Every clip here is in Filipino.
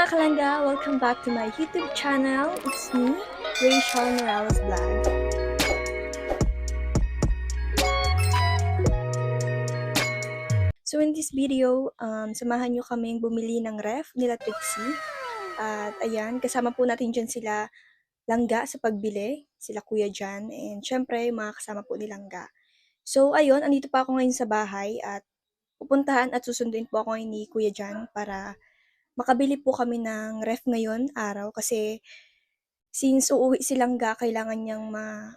Mga kalangga! Welcome back to my YouTube channel. It's me, Rachel Morales Vlog. So in this video, um, samahan nyo kaming bumili ng ref nila Trixie. At ayan, kasama po natin dyan sila Langga sa pagbili, sila Kuya Jan, and syempre mga kasama po ni Langga. So ayun, andito pa ako ngayon sa bahay at pupuntahan at susunduin po ako ni Kuya Jan para makabili po kami ng ref ngayon araw kasi since uuwi si Langga, kailangan niyang ma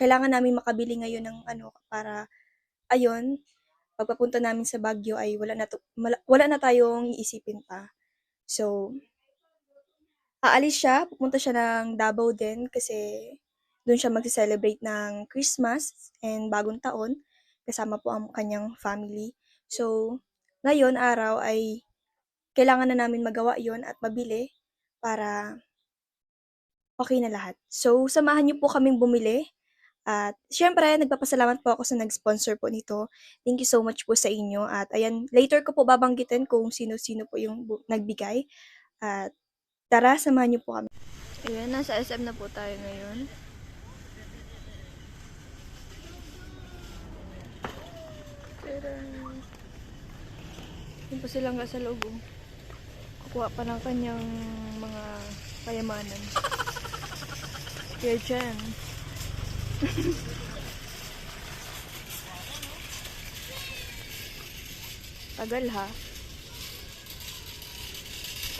kailangan namin makabili ngayon ng ano para ayun, pagpapunta namin sa Baguio ay wala na to- wala na tayong iisipin pa. So aalis siya, pupunta siya ng Davao din kasi doon siya magse-celebrate ng Christmas and Bagong Taon kasama po ang kanyang family. So ngayon araw ay kailangan na namin magawa yon at mabili para okay na lahat. So, samahan niyo po kaming bumili. At syempre, nagpapasalamat po ako sa nag-sponsor po nito. Thank you so much po sa inyo. At ayan, later ko po babanggitin kung sino-sino po yung nagbigay. At tara, samahan niyo po kami. Ayan, nasa SM na po tayo ngayon. Pero, yun pa silang sa loob. Kukuha pa ng kanyang mga kayamanan. Kaya dyan. Tagal ha.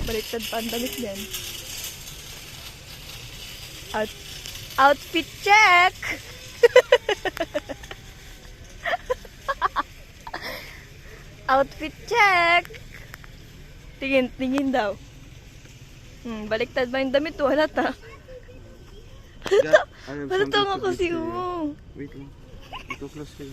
Baliktad pa ang damit din. Out outfit check! outfit check! Tingin, tingin daw. Hmm, baliktad ba yung damit? Wala ta. Wala ta nga kasi mo. Wait lang. Ito close kayo.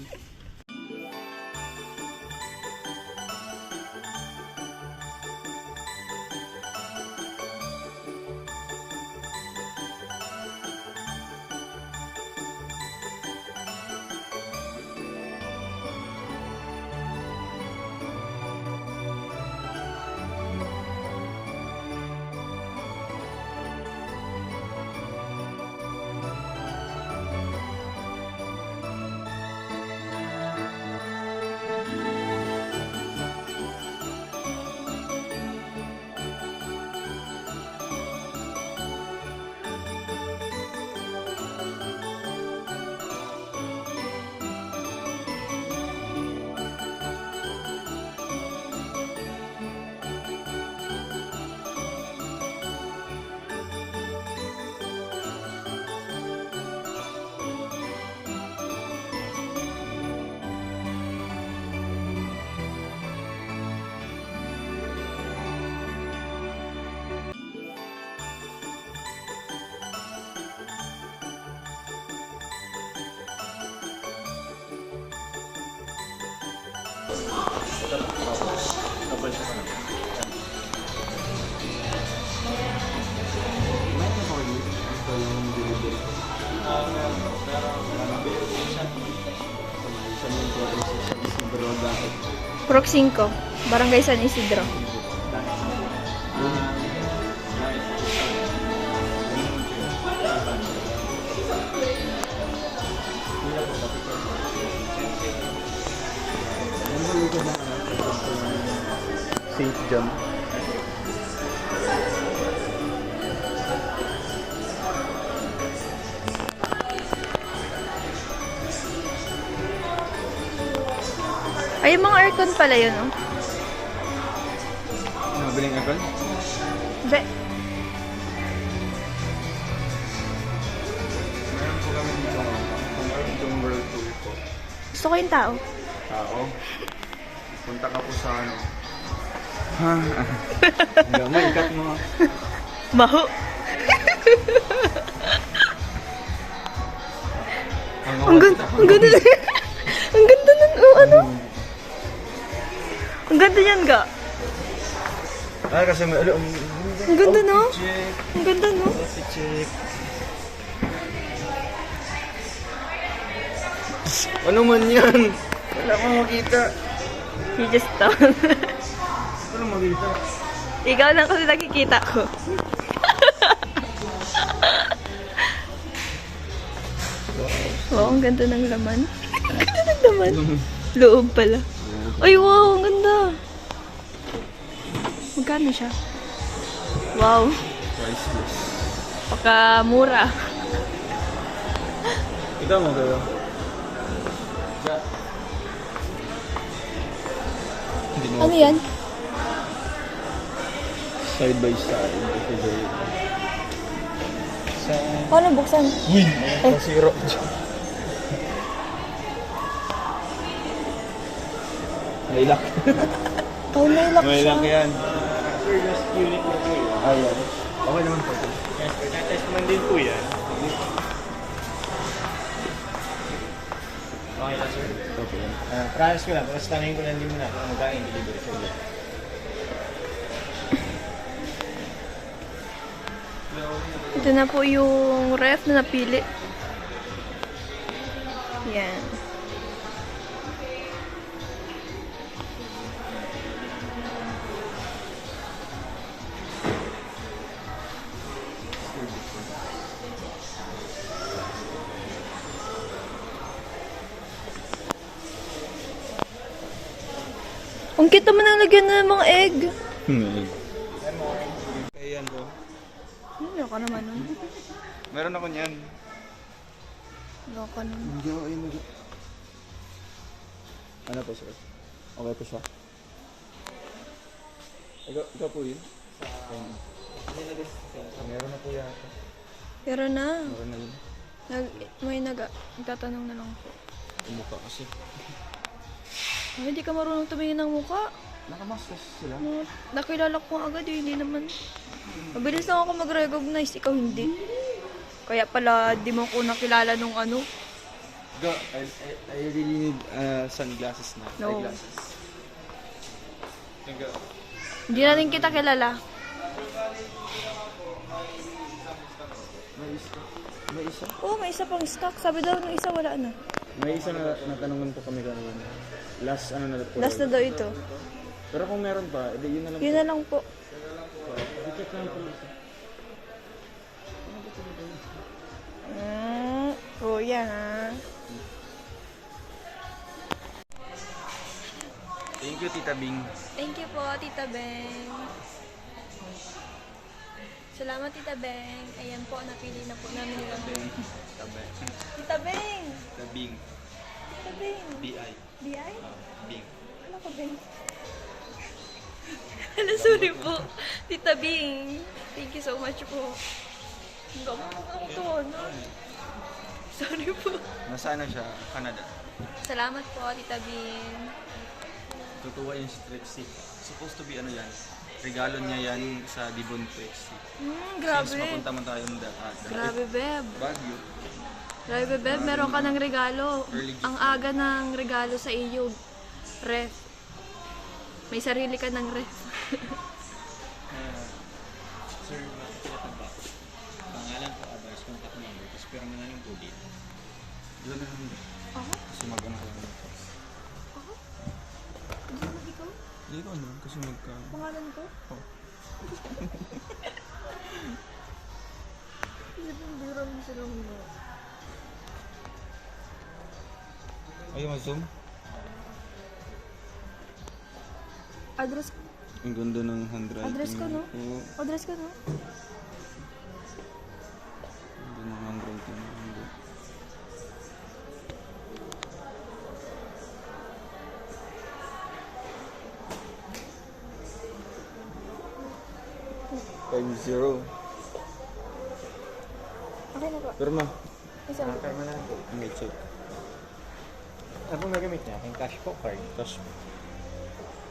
Proc 5, Barangay San Isidro. St. John. Ay, yung mga aircon pala yun, oh. Mabiling agad? Hindi. Meron po kami dito. Itong world tour po. Gusto ko yung tao. Tao. Punta ka po sa ano. Ha? Gamay, ikat mo. Maho. Ang ganda, ang ganda. ang ganda nun, oh, ano? Ang ganda yan, ga. Ay, kasi may... Ano, Ang ganda, no? Ang ganda, no? Ano man yan? Wala akong makita. He just down. Ano makita? Ikaw lang kasi nakikita ko. wow, ang ganda ng laman. Ang ganda ng laman. Loob pala. Ay, wow, ang ganda. Magkano siya? Wow, Priceless. paka-mura. Kita mo kayo. Ano yan? side by side. Paano buksan? Uy! Pasiro. May lock. Oh, may lock May siya. lock yan. Sir, just unit na po yun. Ayan. Okay naman po. Yes, sir. Natest man din po yan. Okay na, sir. Okay. Uh, promise ko lang, tapos tanongin ko lang din muna kung magkain delivery sa iyo. Ito na po yung ref na napili. Yan. Ang cute naman ang lagyan ng mga egg. Hmm. Ayan po. Ano ka naman nun? Meron ako niyan. Ano ka naman? Hindi ako ayun. Ano po sir? Okay po siya. Ikaw, ikaw po yun? Ayun. Meron na po yata. Pero na. Meron na yun. Nag, may nag, nagtatanong na lang po. Umukha kasi. Ay, hindi ka marunong tumingin ng muka. Nakamask kasi sila. No, nakilala ko agad eh, hindi naman. Mabilis lang ako mag-recognize, ikaw hindi. Kaya pala, di mo ko nakilala nung ano. Go, I, I, I really need uh, sunglasses na. No. Eyeglasses. Go. Hindi na rin kita kilala. May isa. May isa. Oo, may isa pang stock. Sabi daw nung isa wala na. May isa na natanungan po kami kanina. Last ano na po. Last na daw ito. Pero kung meron pa, edi yun na lang Yun na lang po. I-check lang po. Mm, oh, yan ah. Thank you, Tita Bing. Thank you po, Tita Beng. Salamat, Tita Beng. Ayan po, napili na po namin yung Tita Bing. Tita Beng! Tita Bing. Tita Beng! B.I. Di-ay? Bing. Ano ko, Beng? Hala, sorry po. Tita Bing. Thank you so much po. Ang gamo ang tono. Sorry po. Nasaan na siya? Canada. Salamat po, Tita Bing. Tutuwa yung si Trixie. Supposed to be ano yan? Regalo niya yan sa Dibon. Hmm, Since grabe. mapunta man tayo ng da- ah, da- Grabe, Beb. Baguio. Grabe, Beb. Meron ka ng regalo. Early gift. Ang aga ng regalo sa iyo. Ref. May sarili ka ng ref. Sir, pinataba. Pangalan po, address, contact number, tapos pero lang po dito. Doon na Hindi ko ano, kasi magka... Pangalan ko? Oh. Hindi mo biro mo silang mo. Ayaw mag-zoom? Address, Ang ganda ng handwriting. Address ko, no? Oo. address ka no? Time zero. Okay na po. Pero ma, Isa Ah, karma na lang po. ang check. Ano pong gagamit niya? Yung cash po, card. Cash.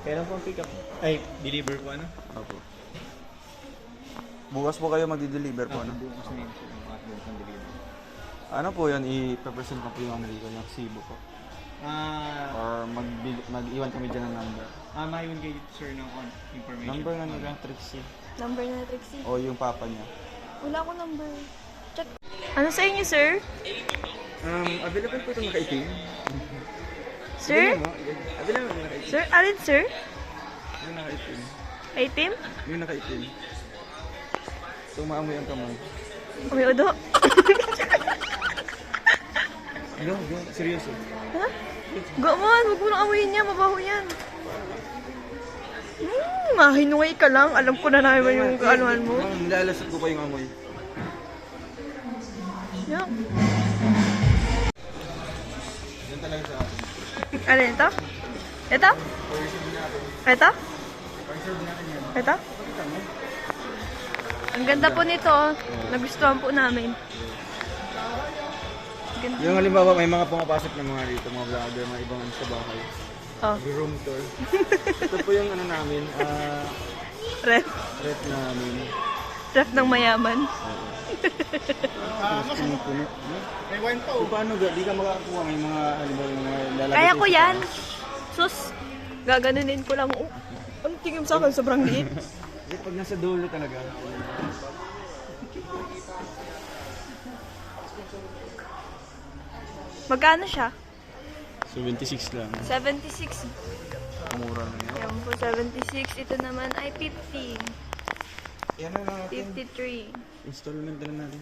Kailan po ang pick up? Ay, deliver po ano? Opo. Bukas po kayo magdi-deliver po, ano? Bukas na yun po yung bukas ng deliver. Ano po yan, i-present ko po yung dito, yung resibo po. Ah, Or mag mag-iwan kami dyan ng number. ah, maiwan kayo sir ng on, information. Number nga nila, Trixie. Number na Trixie. O yung papa niya. Wala akong number. Check. Ano sa inyo, sir? Um, available po ito nakaitim. Sir? Available po nakaitim. Sir? Alin, sir? Yung nakaitim. Itim? Yung nakaitim. So, maamoy ang kamay. May udo. Go, go. Seryoso. Ha? Go man, huwag mo nang amoyin niya, mabaho yan. Hmm, mahinungay ka lang. Alam ko na naman yung kaanuhan mo. Ang nilalasot ko pa yung amoy. Yuck. Yan talaga sa akin. Ano ito? Ito? Ito? Ito? Ang ganda po nito. oh. Nagustuhan po namin. Ganda. Yung halimbawa, may mga pumapasok na mga dito, mga vlogger, mga ibang sa bahay. Oh, Room tour. Ito po yung ano namin, ah, ref. rep namin. Ref ng mayaman. Tapos puno-puno. May wine pa oh. Paano ga? Di ka makakakuha. May mga, halimbawa, yung mga lalagay Kaya ko yan. Sus, gaganunin ko lang. Oh, ano tingin mo sa akin? Sobrang liit. Kasi pag nasa dulo talaga. Magkano siya? 76 lang. 76. Mura na yan. Yan po, 76. Ito naman ay 50. Yan na lang natin. 53. Installment na lang natin.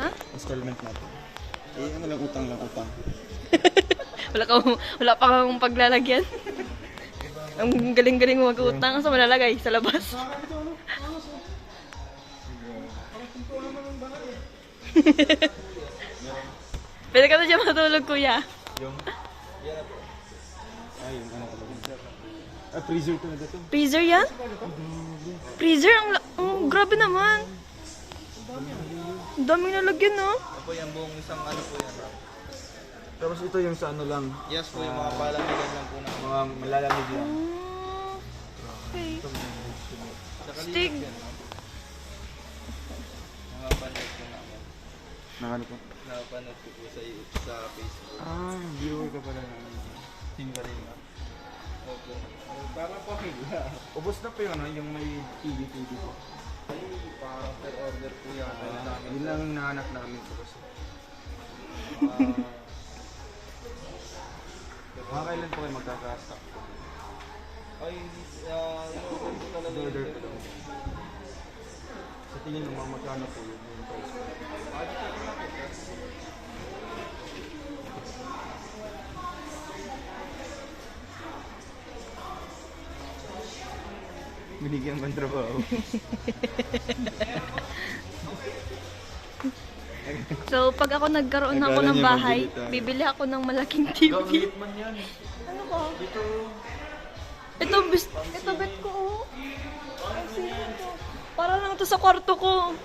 Ha? Installment natin. Eh, ano lang, utang lang, utang. Wala, ka, wala pa kang paglalagyan. Ang galing-galing mo mag-utang sa malalagay sa labas. Pwede ka na dyan matulog, kuya. Yung? Freezer talaga to. Freezer yan? Freezer? Ang, ang grabe naman. Ang daming nalagyan, no? Ako yan buong isang ano po yan. Tapos ito yung sa ano lang, Yes po yung mga palamigan lang po na. mga malalamig lang. Ah, Okay. Sa Stig. Mga panood ko naman. Na ano po? Napanood ko po sa, sa Facebook. Ah, viewer ka pala na. Team Kalinga. Opo. Para po Ubus na po yung ano, yung may TV TV po. Parang per order po yata yun namin. Yun lang yung nahanap namin po kasi. Mga kailan po kayo magkaka-stock po? Ay, uh, yun po talaga yun. Order po. Sa tingin mo, mga magkano po yun yung price po? Binigyan ko ng trabaho. So, pag ako nagkaroon ako Akala ng bahay, bibili ako ng malaking TV. Gawin man yan. Ano? Dito. Ito, bis, ito bet ko, oh. Ito? Para lang to sa kwarto ko.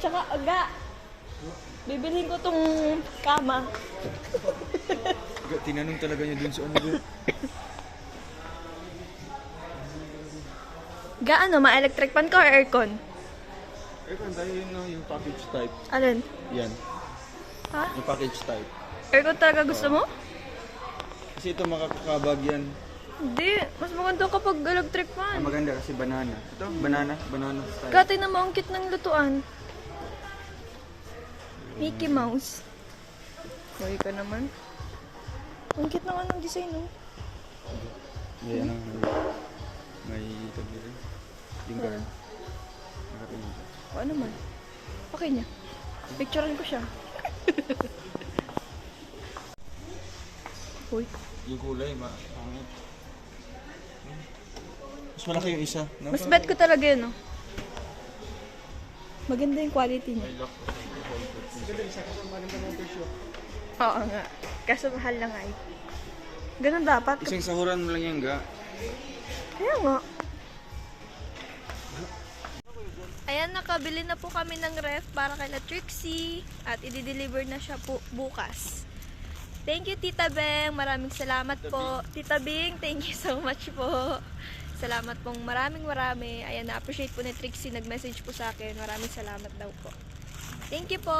Tsaka, aga. Bibilhin ko tong kama. Tinanong talaga niya dun sa ano dun. Ga, ano, ma-electric pan ka or aircon? Kung tayo yun no, yung package type. Alin? Yan. Ha? Yung package type. Aircon talaga gusto mo? Kasi ito makakabag yan. Hindi. Mas maganda kapag electric Ang pan. maganda kasi banana. Ito, banana. Banana style. Gati na maungkit ng lutuan. Mickey Mouse. Hoy ka naman. Ang cute naman ng design, no? May ano, may, may tag dito. Lingkar. Nakatingin ka. O ano man. Okay niya. Picturean ko siya. Uy. Yung kulay, ma pangit. Mas malaki yung isa. No? Mas bet ko talaga yun, no? Maganda yung quality niya. Oo nga. Kaso mahal lang ay. Ganun dapat. Isang sahuran mo lang yan, ga. Kaya nga. Ayan, nakabili na po kami ng ref para kay La Trixie at i-deliver na siya po bukas. Thank you, Tita Beng. Maraming salamat po. Tita Bing, thank you so much po. Salamat pong maraming marami. Ayan, na-appreciate po ni Trixie. Nag-message po sa akin. Maraming salamat daw po. Thank you po.